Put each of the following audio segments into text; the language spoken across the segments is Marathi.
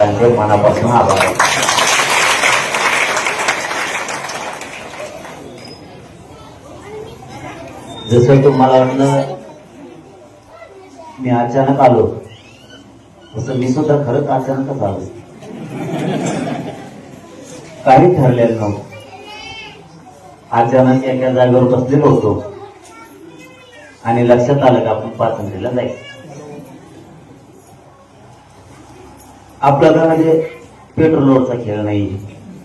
त्यांचे मनापासून आभार आहे. जसं तुम्हाला वाटलं मी अचानक आलो. तसं मी सुद्धा खरंच अचानकच आलो. काही ठरलेलं नव्हतं. अचानक एका जागेवर बसलेलो होतो. आणि लक्षात आलं का आपण पाचंडीला जायचं. आपल्या घरामध्ये म्हणजे पेट्रोलवरचा खेळ नाही.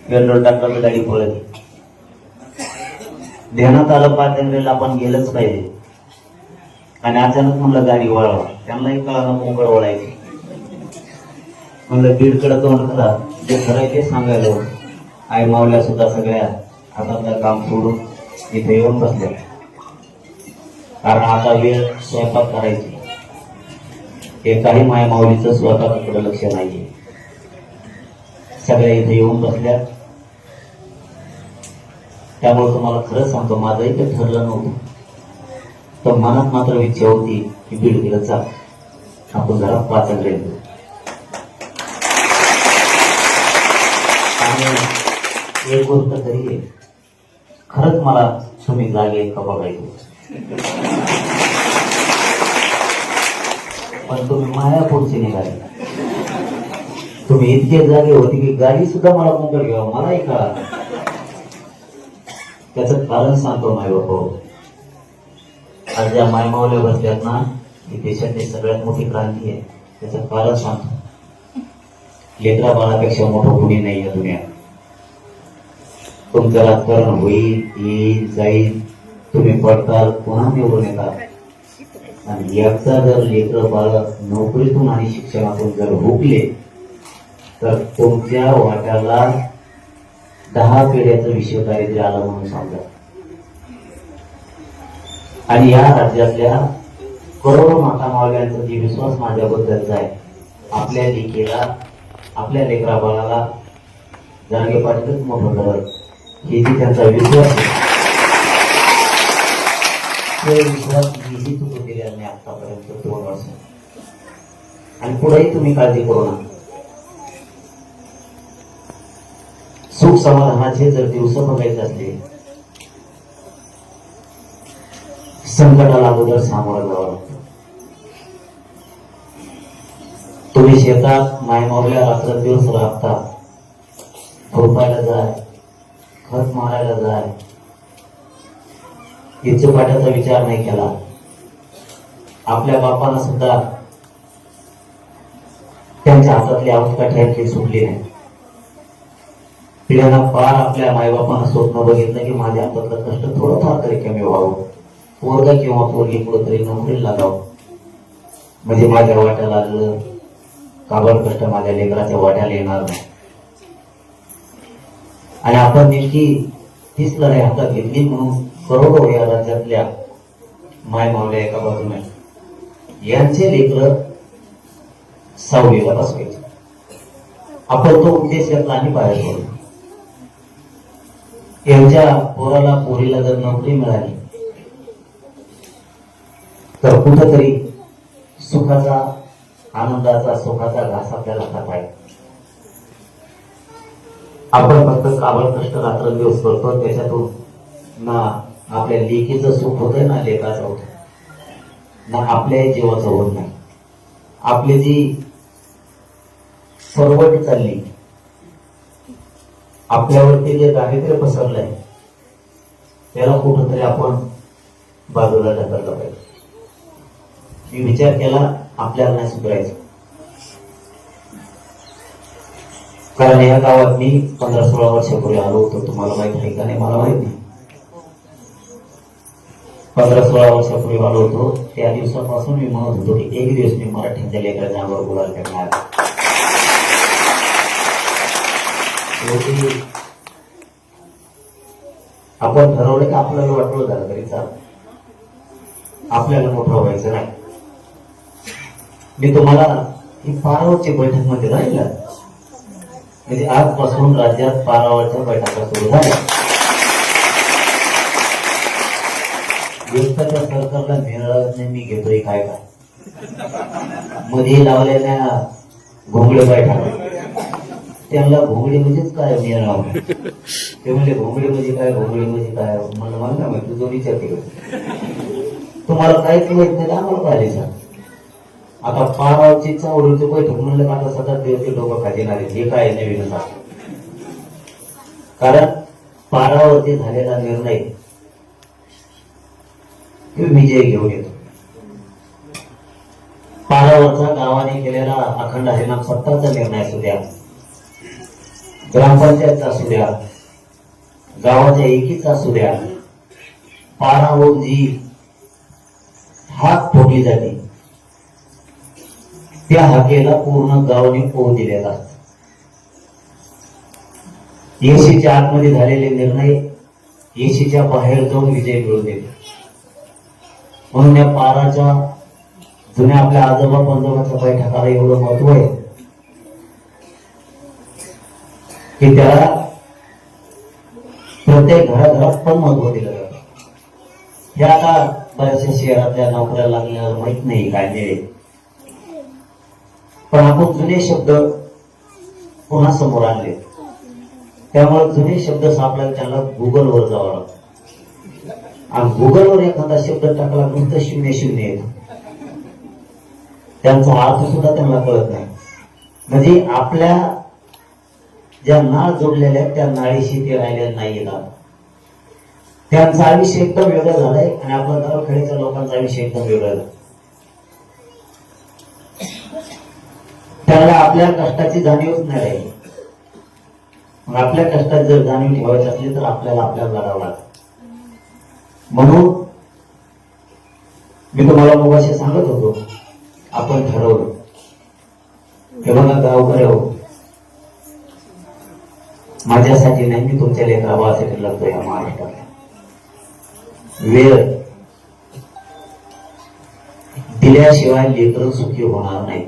पेट्रोल टाकलं तर गाडी पळत. ध्यानात आलं पातळीला आपण गेलंच पाहिजे. आणि अचानक म्हणलं गाडी वळवा. त्यांनाही कळाला मोकळ वळायची. म्हणलं बीडकडे तोंड करा जे खरं ते सांगायला आई मावल्या सुद्धा सगळ्या हातातलं काम सोडून इथे येऊन बसल्या. कारण आता वेळ स्वयंपाक करायची. एकाही माय माऊलीचं स्वतःकडे लक्ष नाहीये. सगळ्या इथे येऊन बसल्या. त्यामुळे तुम्हाला खरंच सांगतो माझं इथं ठरलं नव्हतं. तर मनात मात्र इच्छा होती की बीड गेलं जा आपण जरा पाचंडे रेल्वे आणि एक गोष्ट तरी आहे. खरंच मला तुम्ही जागे का बघायचे? पण तुम्ही मायापूरचे निघाले. तुम्ही इतके जागे होते की गाडी सुद्धा मला मोकळ घ्यावं मलाही कळा त्याच कारण सांगतो माय बापा. आज ज्या मायमावल्या बसल्यात ना ही देशातली सगळ्यात मोठी क्रांती आहे. त्याचं कारण सांगतो. लेकरा बाळापेक्षा मोठं कुणी नाही या दुनिया तुमचं राजकारण होईल येईल जाईल. तुम्ही पडताल पुन्हा निवडून येतात. आणि याचा जर लेकर बाळ नोकरीतून आणि शिक्षणातून जर हुकले तर तुमच्या वाट्याला दहा पिढ्याचं विश्व दारिद्र्य आलं म्हणून समजा आणि या राज्यातल्या करोडो माता मावल्यांचा जे विश्वास माझ्याबद्दलचा आहे आपल्या लेखेला आपल्या लेकरा बाळाला जागे पाठीतच मोठं करत हे जी त्यांचा विश्वास आहे विश्वास मीही चुकून दिलेला नाही आतापर्यंत दोन वर्ष आणि पुढेही तुम्ही काळजी करू नका. सुख समाधानाचे जर दिवस बघायचे असले संकटाला अगोदर सामोरं जावं लागतं. तुम्ही शेतात मायमावल्या रात्र दिवस राबता खोपायला जाय खत मारायला जाय पाट्याचा विचार नाही केला आपल्या बापानं सुद्धा त्यांच्या हातातली आवतकाठी सुटली नाही. पिढ्यांना फार आपल्या मायबापानं स्वप्न बघितलं की माझ्या हातातलं कष्ट थोडंफार तरी कमी व्हावं. पोरगा किंवा पोरगी कुठंतरी तरी नोकरीला लागावं. म्हणजे माझ्या वाट्याला लागलं काबड कष्ट माझ्या लेकराच्या वाट्याला येणार नाही. आणि आपण नेमकी तीच लढाई हातात घेतली म्हणून करोडो या राज्यातल्या माय मावल्या एका बाजूने. यांचे लेकर सावलीला बसवायचे. आपण तो उद्देश घेतला आणि बाहेर पडलो यांच्या पोराला पोरीला जर नोकरी मिळाली तर कुठंतरी सुखाचा आनंदाचा सुखाचा घास आपल्याला खाता येईल. आपण फक्त काबळ कष्ट रात्रंदिवस करतो त्याच्यातून ना आपल्या लेखीचं सुख होतंय ना लेखाचं होत ना आपल्या जीवाचं होत नाही. आपली जी सरवट चालली आपल्यावरती जे दारिद्र्य पसरलंय त्याला कुठंतरी आपण बाजूला ढकललं पाहिजे. मी विचार केला आपल्याला नाही सुधारायचं. कारण या गावात मी पंधरा सोळा वर्षापूर्वी आलो होतो तुम्हाला माहीत आहे का नाही? मला माहीत नाही. पंधरा सोळा वर्षापूर्वी आलो होतो त्या दिवसापासून मी म्हणत होतो की एक दिवस मी मराठीच्या लेकराच्या अंगावर गुलाल शेवटी आपण ठरवलं की आपल्याला वाटलं झालं तरी चाल आपल्याला मोठं व्हायचं नाही. मी तुम्हाला ही पारावरची बैठकमध्ये राहिला. म्हणजे आजपासून राज्यात पारावरच्या बैठका सुरू झाल्या. दिवसाच्या सरकारला मिळत नाही मी घेतोय काय काय. मध्ये लावलेल्या घोंगड्या बैठका. त्यांना घोंगडी म्हणजेच काय मिळणार ते म्हणजे घोंगडी म्हणजे काय घोंगडी म्हणजे काय? मला मला काय माहिती जो विचार केला. तुम्हाला काहीच माहीत नाही आम्हाला पाहिजे सांग आता पारावची चावडीची बैठक म्हणलं का आता सतत दिवस लोक डोकं खाजेणार हे काय नवीन कारण पारावरती झालेला निर्णय विजय घेऊन येतो. पारावरचा गावाने केलेला अखंड हरिनाम सत्ताचा निर्णय असू द्या ग्रामपंचायत असू द्या गावाच्या एकीचा असू द्या पारावर जी हाक फोडली जाते त्या हाकेला पूर्ण गावने पोह दिलेला असतो. येशीच्या आतमध्ये झालेले निर्णय एसीच्या बाहेर जाऊन विजय मिळवून देतो. म्हणून या पाराच्या जुन्या आपल्या आजोबा पंजोबाच्या बैठकाला एवढं महत्त्व आहे. की त्याला प्रत्येक घराघरात पण महत्त्व दिलं जातं. हे आता बऱ्याचशा शहरातल्या नोकऱ्या लागल्यावर माहीत नाही काय नाही पण आपण जुने शब्द पुन्हा समोर आणले. त्यामुळे जुने शब्द सापडायला त्याला गुगलवर जावं लागतं. आणि गुगलवर एखादा शब्द टाकला नुसतं शून्य शून्य येतो. त्यांचा अर्थ सुद्धा त्यांना कळत नाही. म्हणजे आपल्या ज्या नाळ जोडलेल्या आहेत, त्या नाळीशी ते राहिलेले नाही त्यांचा आयुष्य एकदम वेगळं झालंय आणि आपल्या गावखेड्याच्या लोकांचा आयुष्य एकदम वेगळं झालं त्याला आपल्या कष्टाची जाणीवच नाही राहिली. मग आपल्या कष्टात जर जाणीव ठेवायची असली तर आपल्याला आपल्याला लढावं लागतं म्हणून मी तुम्हाला मग सांगत होतो आपण ठरवलं. हे बघा गावकऱ्या हो माझ्यासाठी नेहमी तुमच्या लेकराबासाठी लढतो या महाराष्ट्रात. वेळ दिल्याशिवाय लेकर सुखी होणार नाही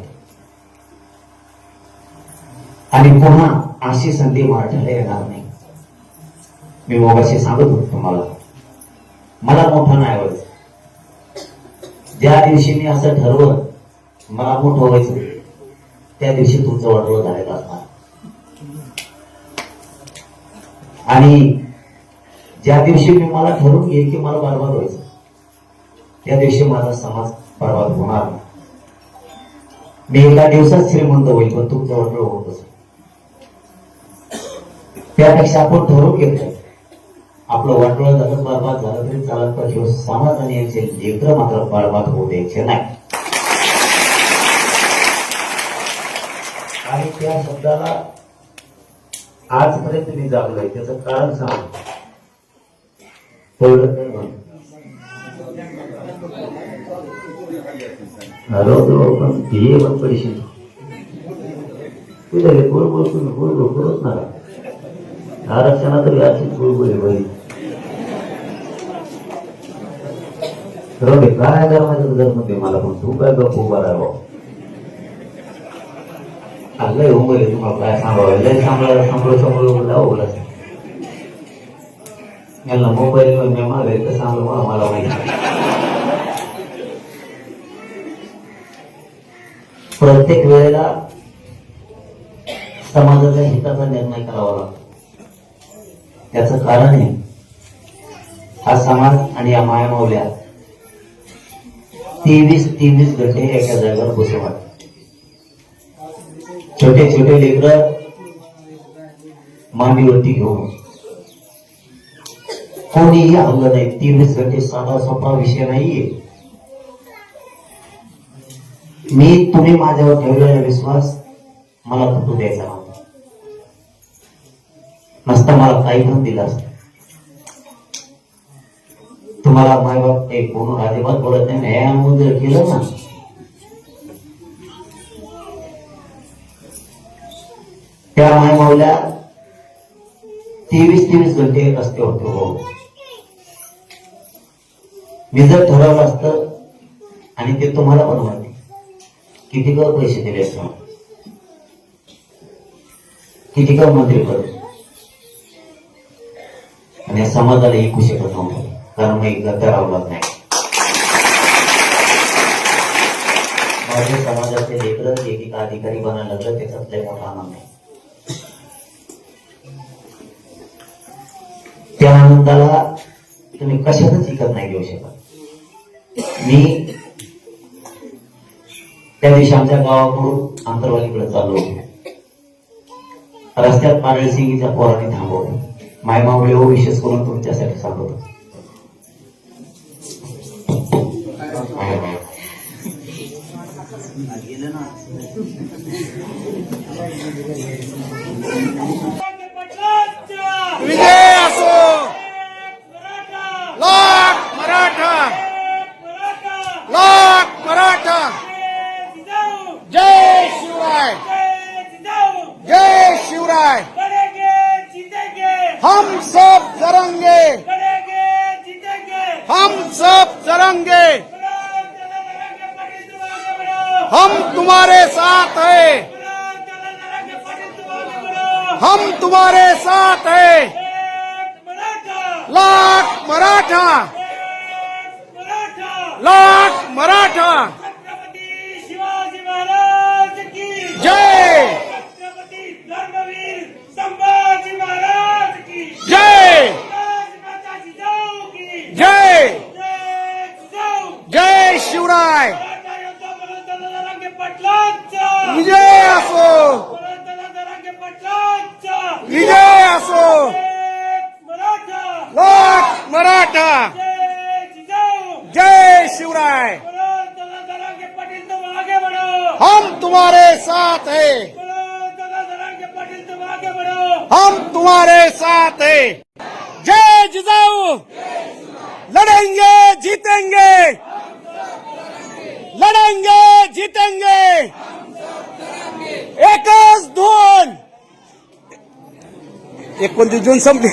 आणि पुन्हा अशी संधी मराठ्याला येणार नाही. मी मगाशी सांगत होतो तुम्हाला. मला मोठं नाही व्हायचं ज्या दिवशी मी असं ठरवलं मला मोठं व्हायचं त्या दिवशी तुमचं वाटवं झालेलं असणार. आणि ज्या दिवशी मी मला ठरून घेईल की मला बर्बाद व्हायचं त्या दिवशी माझा समाज बर्बाद होणार मी एका दिवसात श्रीमंत होईल पण तुमचा वडळ होत होतच त्यापेक्षा आपण ठरवून घेतलं आपलं वाटोळ झालं बर्बाद झालं तरी चालत पण हे समाज आणि यांचे लेकर मात्र बर्बाद होऊ द्यायचे नाही. आणि त्या शब्दाला आजपर्यंत मी जागलोय त्याचं कारण सांग तेवढं काय पण हे पण पैसे. तुझ्या बोल बोल तुम्ही बोल बोल बोलत आरक्षणात अशीच बुळबुल आहे बाई. राहू काय करायचं जर मला? पण तू काय गप्प उभा राहा लय उंबर तुम्हाला काय सांगावं लय सांभाळा सांभाळू सांभाळू लावू यांना मोबाईल मी मागे तर सांगलं मला मला माहिती प्रत्येक वेळेला समाजाच्या हिताचा निर्णय करावा लागतो त्याचं कारण आहे हा समाज आणि या मायामावल्या तेवीस तेवीस घंटे एका जागेवर बसवतात छोटे छोटे लेकर मांडीवरती घेऊन. कोणीही हल्लं नाही तेवीस साधा सोपा विषय नाहीये. मी तुम्ही माझ्यावर ठेवलेला विश्वास मला तुटू द्यायचा नसता मला काही पण दिला असत. तुम्हाला माय बाप ते कोण अजिबात बोलत नाही. हे जर केलं ना? त्या मायमाऊल्या तेवीस तेवीस घंटे रस्ते होते हो. मी जर ठरवलं असतं आणि ते तुम्हाला पण माहिती किती कर पैसे दिले असते किती कर मंत्री पद? आणि समाजाला ऐकू शकत नव्हतं कारण मी एकदा अवलाद नाही. माझ्या समाजातले लेकर एकेका अधिकारी बनायला लागलं त्याच्यात लय मोठा आनंद आहे. त्या आनंदाला तुम्ही कशातच विकत नाही घेऊ शकत? मी त्या दिवशी आमच्या गावाकडून आंतरवालीकडे चाललो होतो. रस्त्यात पाडळी सिंगीच्या पोराने थांबवलं. मायमावळे हो विशेष करून तुमच्यासाठी सांगतो. विजय हम सब जरंगे। हम सब जरंगे। हम तुम्हारे साथ हैं। हम तुम्हारे साथ हैं। लाख मराठा। लाख मराठा। शिवराय विजय असो. विजय असो. मराठा. जय शिवराय. हम तुम्हारे साथ है. हम तुम्हारे साथ है. जय जिजाऊ. लड़ेंगे जीतेंगे. लड़ेंगे जीतेंगे. एकच दोन एकोणतीस जून संपली.